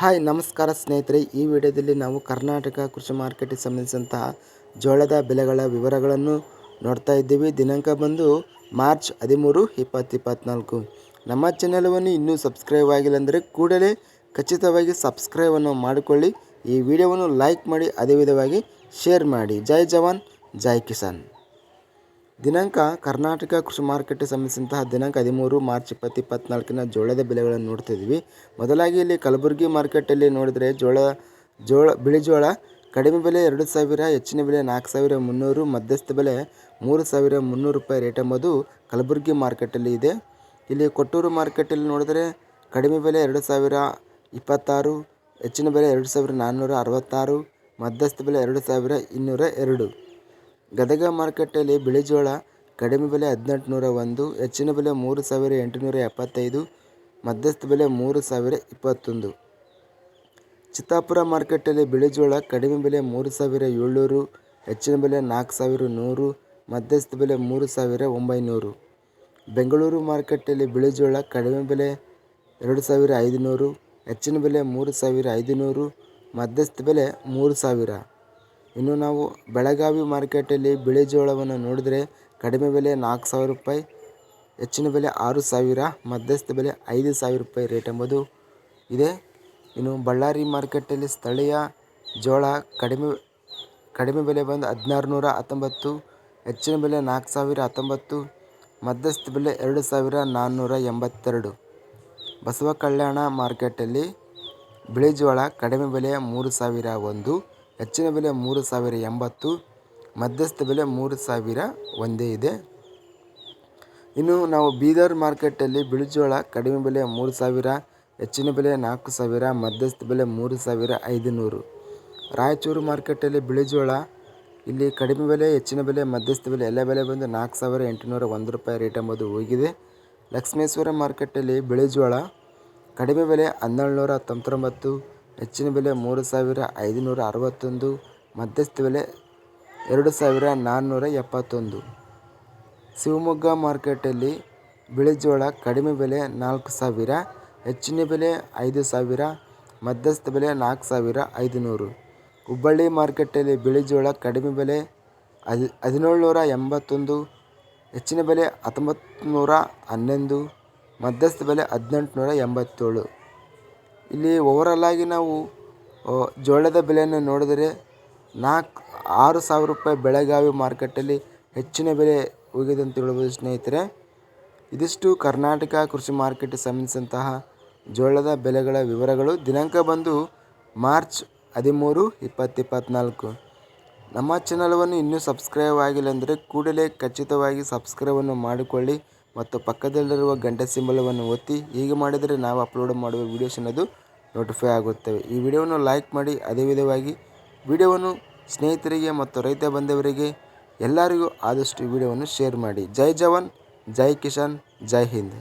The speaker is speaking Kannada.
ಹಾಯ್, ನಮಸ್ಕಾರ ಸ್ನೇಹಿತರೆ. ಈ ವಿಡಿಯೋದಲ್ಲಿ ನಾವು ಕರ್ನಾಟಕ ಕೃಷಿ ಮಾರ್ಕೆಟಿಗೆ ಸಂಬಂಧಿಸಿದಂತಹ ಜೋಳದ ಬೆಲೆಗಳ ವಿವರಗಳನ್ನು ನೋಡ್ತಾ ಇದ್ದೀವಿ. ದಿನಾಂಕ ಬಂದು ಮಾರ್ಚ್ ಹದಿಮೂರು, ಇಪ್ಪತ್ತು ಇಪ್ಪತ್ತ್ನಾಲ್ಕು ನಮ್ಮ ಚಾನಲವನ್ನು ಇನ್ನೂ ಸಬ್ಸ್ಕ್ರೈಬ್ ಆಗಿಲ್ಲ ಅಂದರೆ ಕೂಡಲೇ ಖಚಿತವಾಗಿ ಸಬ್ಸ್ಕ್ರೈಬನ್ನು ಮಾಡಿಕೊಳ್ಳಿ. ಈ ವಿಡಿಯೋವನ್ನು ಲೈಕ್ ಮಾಡಿ, ಅದೇ ವಿಧವಾಗಿ ಶೇರ್ ಮಾಡಿ. ಜೈ ಜವಾನ್, ಜೈ ಕಿಸಾನ್. ದಿನಾಂಕ ಕರ್ನಾಟಕ ಕೃಷಿ ಮಾರುಕಟ್ಟೆ ಸಂಬಂಧಿಸಿದಂತಹ ದಿನಾಂಕ ಹದಿಮೂರು ಮಾರ್ಚ್ ಇಪ್ಪತ್ತು ಇಪ್ಪತ್ನಾಲ್ಕಿನ ಜೋಳದ ಬೆಲೆಗಳನ್ನು ನೋಡ್ತಿದ್ವಿ. ಮೊದಲಾಗಿ ಇಲ್ಲಿ ಕಲಬುರಗಿ ಮಾರ್ಕೆಟಲ್ಲಿ ನೋಡಿದರೆ ಜೋಳ ಜೋಳ, ಬಿಳಿ ಜೋಳ, ಕಡಿಮೆ ಬೆಲೆ ಎರಡು ಸಾವಿರ, ಹೆಚ್ಚಿನ ಬೆಲೆ ನಾಲ್ಕು ಸಾವಿರ ಮುನ್ನೂರು, ಮಧ್ಯಸ್ಥ ಬೆಲೆ ಮೂರು ಸಾವಿರ ಮುನ್ನೂರು ರೂಪಾಯಿ ರೇಟ್ ಎಂಬುದು ಕಲಬುರಗಿ ಮಾರ್ಕೆಟಲ್ಲಿ ಇದೆ. ಇಲ್ಲಿ ಕೊಟ್ಟೂರು ಮಾರ್ಕೆಟಲ್ಲಿ ನೋಡಿದರೆ ಕಡಿಮೆ ಬೆಲೆ ಎರಡು ಸಾವಿರ ಇಪ್ಪತ್ತಾರು, ಹೆಚ್ಚಿನ ಬೆಲೆ ಎರಡು ಸಾವಿರ ನಾನ್ನೂರ ಅರವತ್ತಾರು, ಮಧ್ಯಸ್ಥ ಬೆಲೆ ಎರಡು ಸಾವಿರ ಇನ್ನೂರ ಎರಡು. ಗದಗ ಮಾರುಕಟ್ಟೆಯಲ್ಲಿ ಬಿಳಿಜೋಳ ಕಡಿಮೆ ಬೆಲೆ ಹದಿನೆಂಟುನೂರ ಒಂದು, ಹೆಚ್ಚಿನ ಬೆಲೆ ಮೂರು ಸಾವಿರ ಎಂಟುನೂರ ಎಪ್ಪತ್ತೈದು, ಮಧ್ಯಸ್ಥ ಬೆಲೆ ಮೂರು ಸಾವಿರ ಇಪ್ಪತ್ತೊಂದು. ಚಿತ್ತಾಪುರ ಬಿಳಿ ಜೋಳ ಕಡಿಮೆ ಬೆಲೆ ಮೂರು ಸಾವಿರ ಏಳ್ನೂರು, ಹೆಚ್ಚಿನ ಬೆಲೆ ನಾಲ್ಕು ಸಾವಿರ ನೂರು, ಮಧ್ಯಸ್ಥ ಬೆಲೆ ಮೂರು ಸಾವಿರ ಒಂಬೈನೂರು. ಬೆಂಗಳೂರು ಬಿಳಿ ಜೋಳ ಕಡಿಮೆ ಬೆಲೆ ಎರಡು ಸಾವಿರ ಐದುನೂರು, ಹೆಚ್ಚಿನ ಬೆಲೆ ಮೂರು ಸಾವಿರ ಐದುನೂರು, ಮಧ್ಯಸ್ಥ ಬೆಲೆ ಮೂರು ಸಾವಿರ. ಇನ್ನು ನಾವು ಬೆಳಗಾವಿ ಮಾರ್ಕೆಟಲ್ಲಿ ಬಿಳಿ ಜೋಳವನ್ನು ನೋಡಿದರೆ ಕಡಿಮೆ ಬೆಲೆ ನಾಲ್ಕು ಸಾವಿರ ರೂಪಾಯಿ, ಹೆಚ್ಚಿನ ಬೆಲೆ ಆರು ಸಾವಿರ, ಮಧ್ಯಸ್ಥ ಬೆಲೆ ಐದು ಸಾವಿರ ರೂಪಾಯಿ ರೇಟ್ ಎಂಬುದು ಇದೆ. ಇನ್ನು ಬಳ್ಳಾರಿ ಮಾರ್ಕೆಟಲ್ಲಿ ಸ್ಥಳೀಯ ಜೋಳ ಕಡಿಮೆ ಕಡಿಮೆ ಬೆಲೆ ಬಂದು ಹದಿನಾರು ನೂರ ಹತ್ತೊಂಬತ್ತು, ಹೆಚ್ಚಿನ ಬೆಲೆ ನಾಲ್ಕು ಸಾವಿರ ಹತ್ತೊಂಬತ್ತು, ಮಧ್ಯಸ್ಥ ಬೆಲೆ ಎರಡು ಸಾವಿರ ನಾನ್ನೂರ ಎಂಬತ್ತೆರಡು. ಬಸವ ಕಲ್ಯಾಣ ಮಾರ್ಕೆಟಲ್ಲಿ ಬಿಳಿ ಜೋಳ ಕಡಿಮೆ ಬೆಲೆ ಮೂರು ಸಾವಿರ ಒಂದು. ಹೆಚ್ಚಿನ ಬೆಲೆ ಮೂರು ಸಾವಿರ ಎಂಬತ್ತು, ಮಧ್ಯಸ್ಥ ಬೆಲೆ ಮೂರು ಸಾವಿರ ಒಂದೇ ಇದೆ. ಇನ್ನು ನಾವು ಬೀದರ್ ಮಾರ್ಕೆಟಲ್ಲಿ ಬಿಳಿಜೋಳ ಕಡಿಮೆ ಬೆಲೆ ಮೂರು ಸಾವಿರ, ಹೆಚ್ಚಿನ ಬೆಲೆ ನಾಲ್ಕು ಸಾವಿರ, ಮಧ್ಯಸ್ಥ ಬೆಲೆ ಮೂರು ಸಾವಿರ ಐದು ನೂರು ರಾಯಚೂರು ಮಾರ್ಕೆಟಲ್ಲಿ ಬಿಳಿಜೋಳ ಇಲ್ಲಿ ಕಡಿಮೆ ಬೆಲೆ, ಹೆಚ್ಚಿನ ಬೆಲೆ, ಮಧ್ಯಸ್ಥ ಬೆಲೆ ಎಲ್ಲ ಬೆಲೆ ಬಂದು ನಾಲ್ಕು ಸಾವಿರ ಎಂಟುನೂರ ಒಂದು ರೂಪಾಯಿ ರೇಟ್ ಎಂಬುದು ಹೋಗಿದೆ. ಲಕ್ಷ್ಮೇಶ್ವರ ಮಾರ್ಕೆಟಲ್ಲಿ ಬಿಳಿಜೋಳ ಕಡಿಮೆ ಬೆಲೆ ಹನ್ನೆರಡು ನೂರ ತೊಂಬತ್ತೊಂಬತ್ತು ಹೆಚ್ಚಿನ ಬೆಲೆ ಮೂರು ಸಾವಿರ ಐದುನೂರ ಅರವತ್ತೊಂದು, ಮಧ್ಯಸ್ಥ ಬೆಲೆ ಎರಡು ಸಾವಿರ ನಾನ್ನೂರ ಎಪ್ಪತ್ತೊಂದು. ಶಿವಮೊಗ್ಗ ಮಾರ್ಕೆಟಲ್ಲಿ ಬಿಳಿಜೋಳ ಕಡಿಮೆ ಬೆಲೆ ನಾಲ್ಕು ಸಾವಿರ, ಹೆಚ್ಚಿನ ಬೆಲೆ ಐದು ಸಾವಿರ, ಮಧ್ಯಸ್ಥ ಬೆಲೆ ನಾಲ್ಕು ಸಾವಿರ ಐದುನೂರು. ಹುಬ್ಬಳ್ಳಿ ಮಾರ್ಕೆಟಲ್ಲಿ ಬಿಳಿಜೋಳ ಕಡಿಮೆ ಬೆಲೆ ಹದಿ ಹದಿನೇಳು ನೂರ ಎಂಬತ್ತೊಂದು, ಹೆಚ್ಚಿನ ಬೆಲೆ ಹತ್ತೊಂಬತ್ತು ನೂರ ಹನ್ನೊಂದು, ಮಧ್ಯಸ್ಥ ಬೆಲೆ ಹದಿನೆಂಟು ನೂರ ಎಂಬತ್ತೇಳು. ಇಲ್ಲಿ ಆಗಿ ನಾವು ಜೋಳದ ಬೆಲೆಯನ್ನು ನೋಡಿದರೆ ನಾಲ್ಕು, ಆರು ಸಾವಿರ ರೂಪಾಯಿ ಬೆಳಗಾವಿ ಮಾರುಕಟ್ಟೆಯಲ್ಲಿ ಹೆಚ್ಚಿನ ಬೆಲೆ ಹೋಗಿದೆ ಅಂತ ಹೇಳ್ಬೋದು ಸ್ನೇಹಿತರೆ. ಇದಿಷ್ಟು ಕರ್ನಾಟಕ ಕೃಷಿ ಮಾರುಕಟ್ಟೆ ಸಂಬಂಧಿಸಿದಂತಹ ಜೋಳದ ಬೆಲೆಗಳ ವಿವರಗಳು. ದಿನಾಂಕ ಬಂದು ಮಾರ್ಚ್ ಹದಿಮೂರು, ಇಪ್ಪತ್ತು ಇಪ್ಪತ್ತ್ನಾಲ್ಕು ನಮ್ಮ ಚಾನಲವನ್ನು ಇನ್ನೂ ಸಬ್ಸ್ಕ್ರೈಬ್ ಆಗಿಲ್ಲ ಅಂದರೆ ಕೂಡಲೇ ಖಚಿತವಾಗಿ ಸಬ್ಸ್ಕ್ರೈಬನ್ನು ಮಾಡಿಕೊಳ್ಳಿ. ಮತ್ತು ಪಕ್ಕದಲ್ಲಿರುವ ಗಂಟೆ ಸಿಂಬಲವನ್ನು ಒತ್ತಿ ಹೀಗೆ ಮಾಡಿದರೆ ನಾವು ಅಪ್ಲೋಡ್ ಮಾಡುವ ವೀಡಿಯೋಸ್ ಅನ್ನೋದು ನೋಟಿಫೈ ಆಗುತ್ತವೆ. ಈ ವಿಡಿಯೋವನ್ನು ಲೈಕ್ ಮಾಡಿ, ಅದೇ ವಿಧವಾಗಿ ವಿಡಿಯೋವನ್ನು ಸ್ನೇಹಿತರಿಗೆ ಮತ್ತು ರೈತ ಬಂದವರಿಗೆ ಎಲ್ಲರಿಗೂ ಆದಷ್ಟು ವಿಡಿಯೋವನ್ನು ಶೇರ್ ಮಾಡಿ. ಜೈ ಜವಾನ್, ಜೈ ಕಿಶನ್ ಜೈ ಹಿಂದ್.